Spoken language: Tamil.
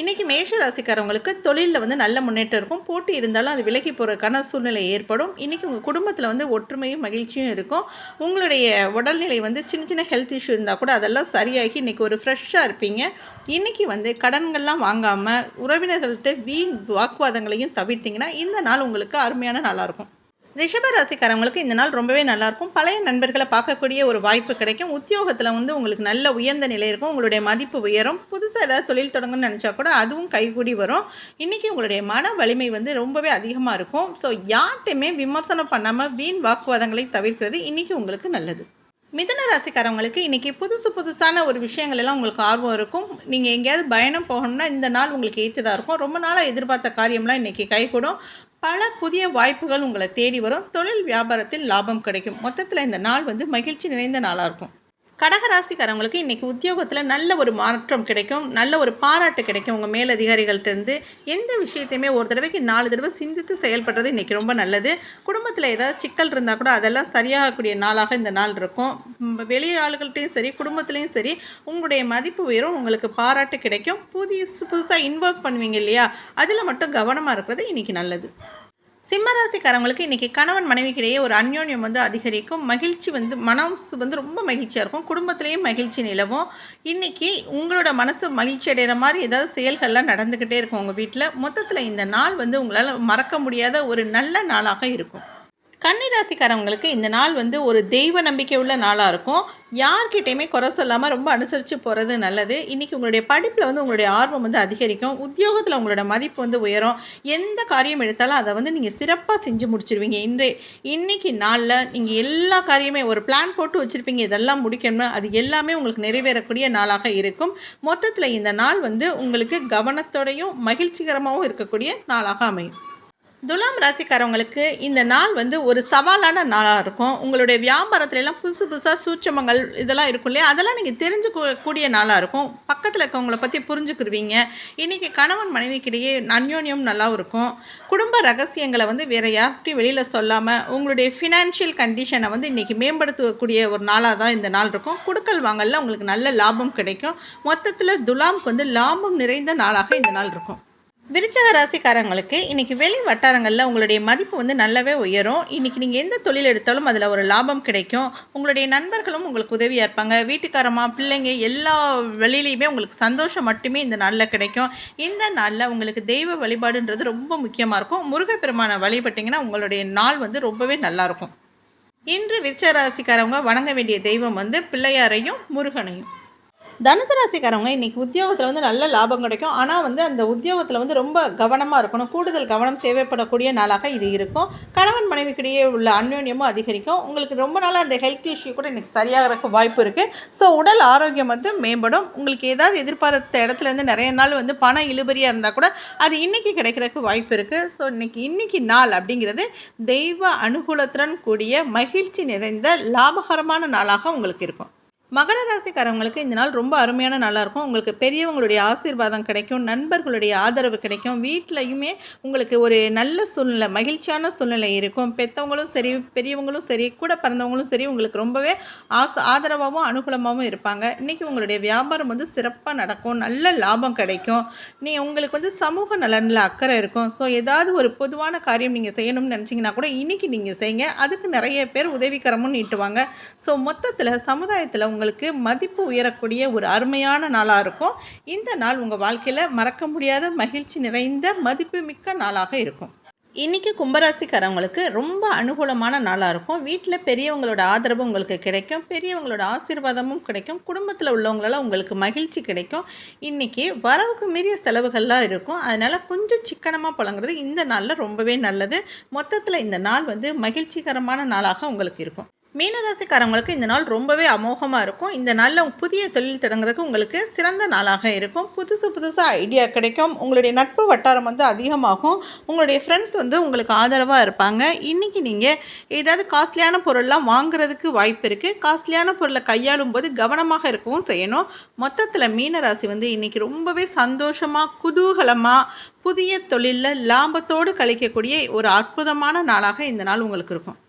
இன்றைக்கி மேஷ ராசிக்காரவங்களுக்கு தொழிலில் வந்து நல்ல முன்னேற்றம் இருக்கும். போட்டி இருந்தாலும் அது விலகி போகிறதுக்கான சூழ்நிலை ஏற்படும். இன்றைக்கி உங்கள் குடும்பத்தில் வந்து ஒற்றுமையும் மகிழ்ச்சியும் இருக்கும். உங்களுடைய உடல்நிலை வந்து சின்ன சின்ன ஹெல்த் இஷ்யூ இருந்தால் கூட அதெல்லாம் சரியாகி இன்றைக்கி ஒரு ஃப்ரெஷ்ஷாக இருப்பீங்க. இன்றைக்கி வந்து கடன்கள்லாம் வாங்காமல் உறவினர்கள்ட்ட வீண் வாக்குவாதங்களையும் தவிர்த்திங்கன்னா இந்த நாள் உங்களுக்கு அருமையான நாளாக இருக்கும். ரிஷப ராசிக்காரவங்களுக்கு இந்த நாள் ரொம்பவே நல்லாயிருக்கும். பழைய நண்பர்களை பார்க்கக்கூடிய ஒரு வாய்ப்பு கிடைக்கும். உத்தியோகத்தில் வந்து உங்களுக்கு நல்ல உயர்ந்த நிலை இருக்கும். உங்களுடைய மதிப்பு உயரும். புதுசாக ஏதாவது தொழில் தொடங்கணும்னு நினச்சா கூட அதுவும் கைகூடி வரும். இன்றைக்கி உங்களுடைய மன வலிமை வந்து ரொம்பவே அதிகமாக இருக்கும். ஸோ யார்கிட்டையுமே விமர்சனம் பண்ணாமல் வீண் வாக்குவாதங்களை தவிர்க்கிறது இன்றைக்கி உங்களுக்கு நல்லது. மிதன ராசிக்காரவங்களுக்கு இன்றைக்கி புதுசு புதுசான ஒரு விஷயங்கள் எல்லாம் உங்களுக்கு ஆர்வம் இருக்கும். நீங்கள் எங்கேயாவது பயணம் போகணும்னா இந்த நாள் உங்களுக்கு ஏற்றதாக இருக்கும். ரொம்ப நாளாக எதிர்பார்த்த காரியம்லாம் இன்றைக்கி கைகூடும். பல புதிய வாய்ப்புகள் உங்களை தேடி வரும். தொழில் வியாபாரத்தில் லாபம் கிடைக்கும். மொத்தத்தில் இந்த நாள் வந்து மகிழ்ச்சி நிறைந்த நாளாக இருக்கும். கடகராசிக்காரவங்களுக்கு இன்றைக்கி உத்தியோகத்தில் நல்ல ஒரு மாற்றம் கிடைக்கும். நல்ல ஒரு பாராட்டு கிடைக்கும் உங்கள் மேலதிகாரிகள்கிட்டருந்து எந்த விஷயத்தையுமே ஒரு தடவைக்கு நாலு தடவை சிந்தித்து செயல்படுறது இன்றைக்கி ரொம்ப நல்லது. குடும்பத்தில் ஏதாவது சிக்கல் இருந்தால் கூட அதெல்லாம் சரியாகக்கூடிய நாளாக இந்த நாள் இருக்கும். வெளியே ஆளுகள்கிட்டையும் சரி குடும்பத்துலேயும் சரி உங்களுடைய மதிப்பு உயரும் உங்களுக்கு பாராட்டு கிடைக்கும். புதுசு புதுசாக இன்வெஸ்ட் பண்ணுவீங்க இல்லையா? அதில் மட்டும் கவனமாக இருக்கிறது இன்றைக்கி நல்லது. சிம்மராசிக்காரங்களுக்கு இன்றைக்கி கணவன் மனைவிக்கிடையே ஒரு அந்யோன்யம் வந்து அதிகரிக்கும். மகிழ்ச்சி வந்து மனசு வந்து ரொம்ப மகிழ்ச்சியாக இருக்கும். குடும்பத்திலையும் மகிழ்ச்சி நிலவும். இன்றைக்கி உங்களோட மனசு மகிழ்ச்சி அடைகிற மாதிரி ஏதாவது செயல்கள்லாம் நடந்துக்கிட்டே இருக்கும் உங்கள் வீட்டில் மொத்தத்தில் இந்த நாள் வந்து உங்களால் மறக்க முடியாத ஒரு நல்ல நாளாக இருக்கும். கன்னிராசிக்காரவங்களுக்கு இந்த நாள் வந்து ஒரு தெய்வ நம்பிக்கை உள்ள நாளாக இருக்கும். யார்கிட்டையுமே குறை சொல்லாமல் ரொம்ப அனுசரித்து போகிறது நல்லது. இன்றைக்கி உங்களுடைய படிப்பில் வந்து உங்களுடைய ஆர்வம் வந்து அதிகரிக்கும். உத்தியோகத்தில் உங்களோட மதிப்பு வந்து உயரும். எந்த காரியம் எடுத்தாலும் அதை வந்து நீங்கள் சிறப்பாக செஞ்சு முடிச்சிருவீங்க. இன்றே இன்றைக்கி நாளில் நீங்கள் எல்லா காரியமே ஒரு பிளான் போட்டு வச்சுருப்பீங்க. இதெல்லாம் முடிக்கணும் அது எல்லாமே உங்களுக்கு நிறைவேறக்கூடிய நாளாக இருக்கும். மொத்தத்தில் இந்த நாள் வந்து உங்களுக்கு கவனத்தோடையும் மகிழ்ச்சிகரமாகவும் இருக்கக்கூடிய நாளாக அமையும். துலாம் ராசிக்காரவங்களுக்கு இந்த நாள் வந்து ஒரு சவாலான நாளாக இருக்கும். உங்களுடைய வியாபாரத்துலலாம் புதுசு புதுசாக சூட்சமங்கள் இதெல்லாம் இருக்கும் இல்லையா? அதெல்லாம் நீங்கள் தெரிஞ்சுக்கூடிய நாளாக இருக்கும். பக்கத்தில் இருக்கவங்கள பற்றி புரிஞ்சுக்கிருவீங்க. இன்றைக்கி கணவன் மனைவிக்கிடையே அந்யோன்யம் நல்லாவும் இருக்கும். குடும்ப ரகசியங்களை வந்து வேறு யார்கிட்டையும் வெளியில் சொல்லாமல் உங்களுடைய ஃபினான்ஷியல் கண்டிஷனை வந்து இன்றைக்கி மேம்படுத்தக்கூடிய ஒரு நாளாக தான் இந்த நாள் இருக்கும். குடுக்கல் வாங்கலில் உங்களுக்கு நல்ல லாபம் கிடைக்கும். மொத்தத்தில் துலாம்க்கு வந்து லாபம் நிறைந்த நாளாக இந்த நாள் இருக்கும். விருச்சக ராசிக்காரங்களுக்கு இன்றைக்கி வெளி வட்டாரங்களில் உங்களுடைய மதிப்பு வந்து நல்லாவே உயரும். இன்றைக்கி நீங்கள் எந்த தொழில் எடுத்தாலும் அதில் ஒரு லாபம் கிடைக்கும். உங்களுடைய நண்பர்களும் உங்களுக்கு உதவியாக இருப்பாங்க. வீட்டுக்காரமாக பிள்ளைங்க எல்லா வெளியிலையுமே உங்களுக்கு சந்தோஷம் மட்டுமே இந்த நாளில் கிடைக்கும். இந்த நாளில் உங்களுக்கு தெய்வ வழிபாடுன்றது ரொம்ப முக்கியமாக இருக்கும். முருகப்பெருமானை வழிபட்டிங்கன்னா உங்களுடைய நாள் வந்து ரொம்பவே நல்லாயிருக்கும் இன்று விருச்ச ராசிக்காரவங்க வணங்க வேண்டிய தெய்வம் வந்து பிள்ளையாரையும் முருகனையும். தனுசு ராசிக்காரவங்க இன்றைக்கி உத்தியோகத்தில் வந்து நல்ல லாபம் கிடைக்கும். ஆனால் வந்து அந்த உத்தியோகத்தில் வந்து ரொம்ப கவனமாக இருக்கணும். கூடுதல் கவனம் தேவைப்படக்கூடிய நாளாக இது இருக்கும். கணவன் மனைவிக்கிடையே உள்ள அந்யோன்யமும் அதிகரிக்கும். உங்களுக்கு ரொம்ப நாளாக அந்த ஹெல்த் இஷ்யூ கூட இன்றைக்கி சரியாகிறதுக்கு வாய்ப்பு இருக்குது ஸோ உடல் ஆரோக்கியம் வந்து மேம்படும். உங்களுக்கு ஏதாவது எதிர்பார்த்த இடத்துலேருந்து நிறைய நாள் வந்து பண இழுபறியாக இருந்தால் கூட அது இன்றைக்கி கிடைக்கிறதுக்கு வாய்ப்பு இருக்குது ஸோ இன்றைக்கி இன்றைக்கி நாள் அப்படிங்கிறது தெய்வ அனுகூலத்துடன் கூடிய மகிழ்ச்சி நிறைந்த லாபகரமான நாளாக உங்களுக்கு இருக்கும். மகர ராசிக்காரவங்களுக்கு இந்த நாள் ரொம்ப அருமையான நாளாக இருக்கும். உங்களுக்கு பெரியவங்களுடைய ஆசீர்வாதம் கிடைக்கும் நண்பர்களுடைய ஆதரவு கிடைக்கும். வீட்லையுமே உங்களுக்கு ஒரு நல்ல சூழ்நிலை மகிழ்ச்சியான சூழ்நிலை இருக்கும். பெற்றவங்களும் சரி பெரியவங்களும் சரி கூட பிறந்தவங்களும் சரி உங்களுக்கு ரொம்பவே ஆச ஆதரவாகவும் அனுகூலமாகவும் இருப்பாங்க. இன்றைக்கி உங்களுடைய வியாபாரம் வந்து சிறப்பாக நடக்கும் நல்ல லாபம் கிடைக்கும். நீ உங்களுக்கு வந்து சமூக நலனில் அக்கறை இருக்கும். ஸோ ஏதாவது ஒரு பொதுவான காரியம் நீங்கள் செய்யணும்னு நினச்சிங்கன்னா கூட இன்றைக்கி நீங்கள் செய்யுங்க. அதுக்கு நிறைய பேர் உதவிகரமும் நீட்டுவாங்க. ஸோ மொத்தத்தில் சமுதாயத்தில் உங்கள் உங்களுக்கு மதிப்பு உயரக்கூடிய ஒரு அருமையான நாளாக இருக்கும். இந்த நாள் உங்கள் வாழ்க்கையில் மறக்க முடியாத மகிழ்ச்சி நிறைந்த மதிப்பு மிக்க நாளாக இருக்கும். இன்றைக்கி கும்பராசிக்காரவங்களுக்கு ரொம்ப அனுகூலமான நாளாக இருக்கும். வீட்டில் பெரியவங்களோட ஆதரவு உங்களுக்கு கிடைக்கும். பெரியவங்களோட ஆசீர்வாதமும் கிடைக்கும். குடும்பத்தில் உள்ளவங்களால் உங்களுக்கு மகிழ்ச்சி கிடைக்கும். இன்றைக்கி வரவுக்கு மீறிய செலவுகள்லாம் இருக்கும். அதனால் கொஞ்சம் சிக்கனமாக புழங்குறது இந்த நாளில் ரொம்பவே நல்லது. மொத்தத்தில் இந்த நாள் வந்து மகிழ்ச்சிகரமான நாளாக உங்களுக்கு இருக்கும். மீனராசிக்காரங்களுக்கு இந்த நாள் ரொம்பவே அமோகமாக இருக்கும். இந்த நாளில் புதிய தொழில் தொடங்குறதுக்கு உங்களுக்கு சிறந்த நாளாக இருக்கும். புதுசு புதுசாக ஐடியா கிடைக்கும். உங்களுடைய நட்பு வட்டாரம் வந்து அதிகமாகும். உங்களுடைய ஃப்ரெண்ட்ஸ் வந்து உங்களுக்கு ஆதரவாக இருப்பாங்க. இன்றைக்கி நீங்கள் ஏதாவது காஸ்ட்லியான பொருள்லாம் வாங்குறதுக்கு வாய்ப்பு இருக்குது காஸ்ட்லியான பொருளை கையாளும் போது கவனமாக இருக்கவும் செய்யணும். மொத்தத்தில் மீனராசி வந்து இன்றைக்கி ரொம்பவே சந்தோஷமாக குதூகலமாக புதிய தொழிலில் லாபத்தோடு கழிக்கக்கூடிய ஒரு அற்புதமான நாளாக இந்த நாள் உங்களுக்கு இருக்கும்.